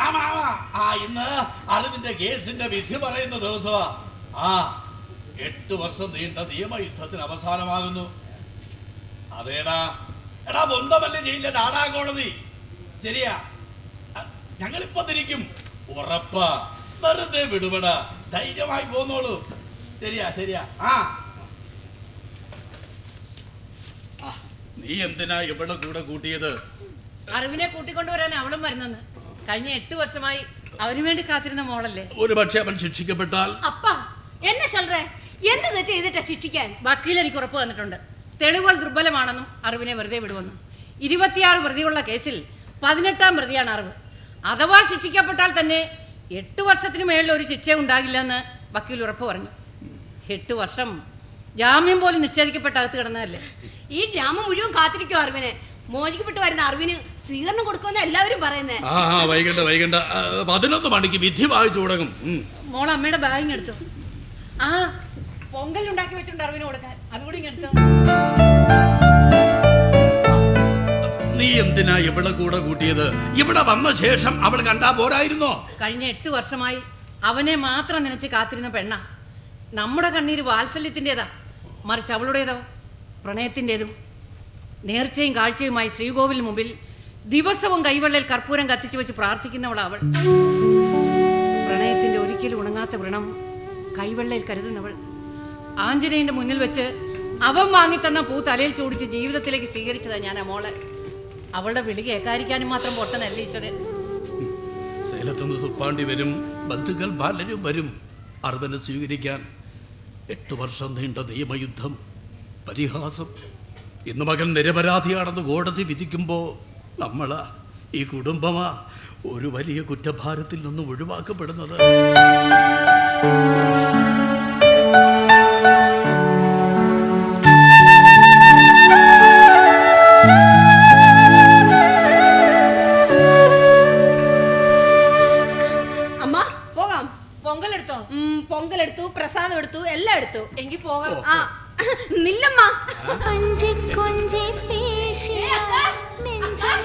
ആമാ, ആമാ. ആ ഇന്ന് അറിവിന്റെ കേസിന്റെ വിധി പറയുന്ന ദിവസമാ. ആ എട്ട് വർഷം നീണ്ട നിയമയുദ്ധത്തിന് അവസാനമാകുന്നു. അതേടാ. എടാ ബന്ധമല്ലേ ജയിലിലെ നാടാ കോടതി. ശരിയാ. ഞങ്ങളിപ്പോ തിരിക്കും. ഉറപ്പാ. വെറുതെ വിടുപട ധൈര്യമായി പോന്നോളൂ. ശരിയാ ശരിയാ. ആ, നീ എന്തിനാ ഇവിടെ കൂടെ കൂട്ടിയത്? അറിവിനെ കൂട്ടിക്കൊണ്ടുവരാൻ അവളും വരുന്നെന്ന്. കഴിഞ്ഞ എട്ട് വർഷമായി അവന് വേണ്ടി കാത്തിരുന്ന മോളല്ലേ? ഒരു പക്ഷെ അവൻ ശിക്ഷിക്കപ്പെട്ടാൽ അപ്പ എന്നെ ചൊല്ലേ. എന്ത് തെറ്റ് ചെയ്തിട്ടാ ശിക്ഷിക്കാൻ? വക്കീൽ എനിക്ക് ഉറപ്പ് വന്നിട്ടുണ്ട് തെളിവുകൾ ദുർബലമാണെന്നും അറിവിനെ വെറുതെ വിടുമെന്നും. ഇരുപത്തിയാറ് പ്രതിയുള്ള കേസിൽ പതിനെട്ടാം പ്രതിയാണ് അറിവ്. അഥവാ ശിക്ഷിക്കപ്പെട്ടാൽ തന്നെ എട്ട് വർഷത്തിനു മേളിൽ ഒരു ശിക്ഷ ഉണ്ടാകില്ലെന്ന് വക്കീൽ ഉറപ്പ് പറഞ്ഞു. എട്ട് വർഷം ജാമ്യം പോലും നിഷേധിക്കപ്പെട്ട അകത്ത് കിടന്നതല്ലേ? ഈ ഗ്രാമം മുഴുവൻ കാത്തിരിക്കും അറിവിനെ. മോചിക്കപ്പെട്ട് വരുന്ന അറിവിന് സ്വീകരണം കൊടുക്കുമെന്ന് എല്ലാവരും പറയുന്നേ. ആ ആ, വൈകണ്ട വൈകണ്ട. ആ, പതിനൊന്ന് മണിക്ക് വിധി വായിച്ചു തുടങ്ങും. ഉം. മോൾ അമ്മയുടെ ബാഗിങ് എടുത്തു. ആ പൊങ്കൽ ഉണ്ടാക്കി വെച്ചിട്ടുണ്ട് അറിവിന് കൊടുക്കാൻ. അതുകൂടി എടുത്തു. നീ എന്തിനാ ഇവിടെ കൂടെ കൂട്ടിയത്? ഇവിടെ വന്ന ശേഷം അവൾ കണ്ടാ പോരായിരുന്നോ? കഴിഞ്ഞ എട്ട് വർഷമായി അവനെ മാത്രം നനച്ച് കാത്തിരുന്ന പെണ്ണ. നമ്മുടെ കണ്ണീര് വാത്സല്യത്തിന്റെതാ. മറിച്ച് അവളുടേതോ? പ്രണയത്തിന്റെതും. നേർച്ചയും കാഴ്ചയുമായി ശ്രീകോവിൽ മുമ്പിൽ ദിവസവും കൈവെള്ളയിൽ കർപ്പൂരം കത്തിച്ചു വെച്ച് പ്രാർത്ഥിക്കുന്നവൾ പ്രണയത്തിന്റെ ഒരിക്കലും ഉണങ്ങാത്ത വ്രണം കൈവെള്ളയിൽ കരുതുന്നവൾ. ആഞ്ജനേയന്റെ മുന്നിൽ വെച്ച് അവൻ വാങ്ങിത്തന്ന പൂ തലയിൽ ചൂടിച്ച് ജീവിതത്തിലേക്ക് സ്വീകരിച്ചതാ ഞാൻ ആ മോളെ. അവളുടെ വിളി കേൾക്കാതിരിക്കാനും മാത്രം പൊട്ടനല്ല ഈശ്വരൻ. സേലത്തുനിന്ന് സുപ്പാണ്ടി വരും ബന്ധുക്കൾ പലരും വരും. അർവനെ സ്വീകരിക്കാൻ എട്ടു വർഷം നീണ്ട നിയമയുദ്ധം പരിഹാസം. ഇന്ന് മകൻ നിരപരാധിയാണെന്ന് കോടതി വിധിക്കുമ്പോ നമ്മളാ ഈ കുടുംബമാ ഒരു വലിയ കുറ്റഭാരത്തിൽ നിന്ന് ഒഴിവാക്കപ്പെടുന്നത്. അമ്മ പോകാം. പൊങ്കലെടുത്തോ? ഉം, പൊങ്കലെടുത്തു പ്രസാദം എടുത്തു എല്ലാം എടുത്തു. എങ്കിൽ പോകാം. ആ നില്ലമ്മ. കൊഞ്ചി കൊഞ്ചി പേശിയ. நெஞ்சம்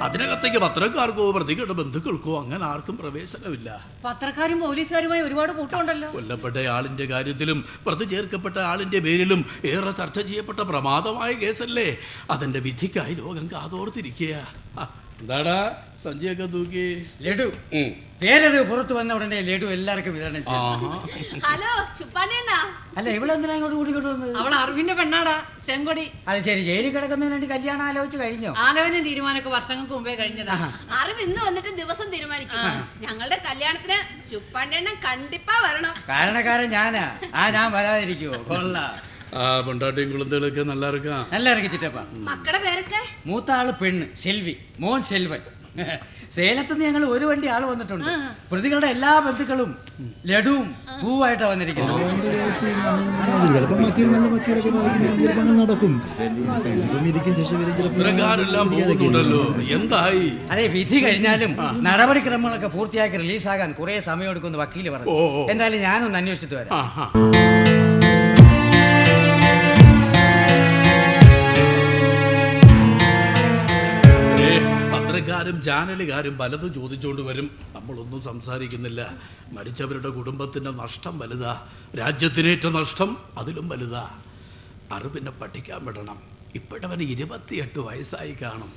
അതിനകത്തേക്ക് പത്രക്കാർക്കോ പ്രതികളുടെ ബന്ധുക്കൾക്കോ അങ്ങനെ ആർക്കും പ്രവേശനമില്ല. പത്രക്കാരും പോലീസുകാരുമായി ഒരുപാട് കൂട്ടമുണ്ടല്ലോ. കൊല്ലപ്പെട്ട ആളിന്റെ കാര്യത്തിലും പ്രതി ചേർക്കപ്പെട്ട ആളിന്റെ പേരിലും ഏറെ ചർച്ച ചെയ്യപ്പെട്ട പ്രമാദമായ കേസല്ലേ? അതിന്റെ വിധിക്കായി ലോകം കാതോർത്തിരിക്കയാ എന്താടാ? സഞ്ജയൊക്കെ തൂക്കി. ലഡു. പേരറിവ് പുറത്തു വന്ന ഉടനെ ലഡു എല്ലാവർക്കും വിതരണം ചെയ്യും ഹലോ ചുപ്പാണ്ണ അല്ല ഇവിടെ എന്തിനാ ഇങ്ങോട്ട് കൂടിക്കൊണ്ട് വന്നത്? അവൾ അറിവിന്റെ പെണ്ണാടാ ചെങ്കൊടി. അത് ശരി ജയിലിൽ കിടക്കുന്നതിന് വേണ്ടി കല്യാണം ആലോചിച്ച് കഴിഞ്ഞോ? ആലോചന തീരുമാനമൊക്കെ വർഷങ്ങൾക്ക് മുമ്പേ കഴിഞ്ഞതാ. അറിവ് ഇന്ന് വന്നിട്ട് ദിവസം തീരുമാനിക്കും. ഞങ്ങളുടെ കല്യാണത്തിന് ചുപ്പാണ്ണ കണ്ടിപ്പാ വരണം. കാരണക്കാരൻ ഞാനാ. ആ ഞാൻ വരാതിരിക്കുവോ? കൊള്ളാം. ആ പൊണ്ടാട്ടിയും കുളത്തുകളൊക്കെ നല്ല ഇറക്കാം. നല്ല ഇറക്കി ചിറ്റപ്പ. മക്കളുടെ പേരൊക്കെ? മൂത്ത ആൾ പെണ്ണ് സെൽവി. മോൻ സെൽവൻ. സേലത്തുനിന്ന് ഞങ്ങൾ ഒരു വണ്ടി ആൾ വന്നിട്ടുണ്ട്. പ്രതികളുടെ എല്ലാ ബന്ധുക്കളും ലഡുവും പൂവായിട്ടാണ് വന്നിരിക്കുന്നത്. നടക്കും. എന്തായി? അതെ വിധി കഴിഞ്ഞാലും നടപടിക്രമങ്ങളൊക്കെ പൂർത്തിയാക്കി റിലീസാകാൻ കുറെ സമയം എടുക്കുമെന്ന് വക്കീൽ പറഞ്ഞു. എന്തായാലും ഞാനൊന്ന് അന്വേഷിച്ചിട്ട് വരാം. പോലീസുകാരും ചാനലുകാരും പലതും ചോദിച്ചുകൊണ്ട് വരും. നമ്മളൊന്നും സംസാരിക്കുന്നില്ല. മരിച്ചവരുടെ കുടുംബത്തിന്റെ നഷ്ടം വലുതാ. രാജ്യത്തിനേറ്റ നഷ്ടം അതിലും വലുതാ. അറിവിനെ പഠിക്കാൻ വിടണം. ഇപ്പോഴവന് ഇരുപത്തിയെട്ട് വയസ്സായി കാണും.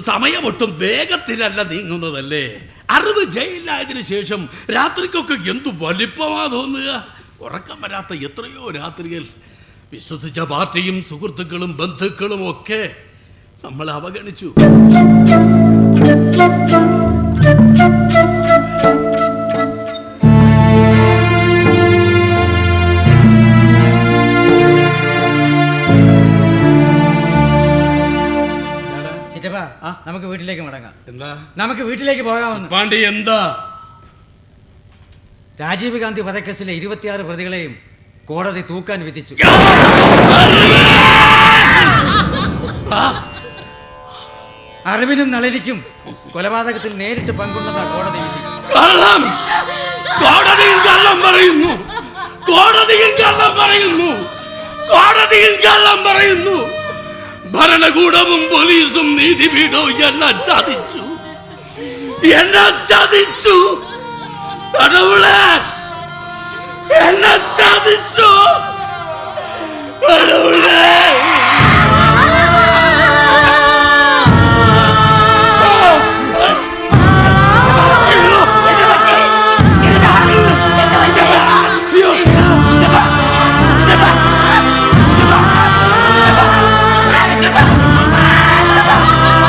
സമയമൊട്ടും വേഗത്തിലല്ല നീങ്ങുന്നതല്ലേ? അറിവ് ജയിലിലായതിനു ശേഷം രാത്രിക്കൊക്കെ എന്തു വലിപ്പമാ തോന്നുക? ഉറക്കം വരാത്ത എത്രയോ രാത്രികൾ. വിശ്വസിച്ച പാർട്ടിയും സുഹൃത്തുക്കളും ബന്ധുക്കളും ഒക്കെ നമ്മൾ അവഗണിച്ചു. നമുക്ക് വീട്ടിലേക്ക് മടങ്ങാം. എന്താ? നമുക്ക് വീട്ടിലേക്ക് പോകാമെന്ന് പാണ്ഡി എന്താ? രാജീവ് ഗാന്ധി വധക്കേസിലെ ഇരുപത്തിയാറ് പ്രതികളെയും കോടതി തൂക്കാൻ വിധിച്ചു. അറിവിനും നളിനിക്കും കൊലപാതകത്തിൽ നേരിട്ട് പങ്കുണ്ടെന്ന കോടതി കള്ളം! കോടതിയിൽ കള്ളം പറയുന്നു. കോടതിയിൽ കള്ളം പറയുന്നു. കോടതിയിൽ കള്ളം പറയുന്നു. ഭരണകൂടവും പോലീസും നീതിപീഠവും എല്ലാം ചതിച്ചു. എന്നെ ചതിച്ചു. കടവുളെ എന്നെ ചതിച്ചു. കടവുളെ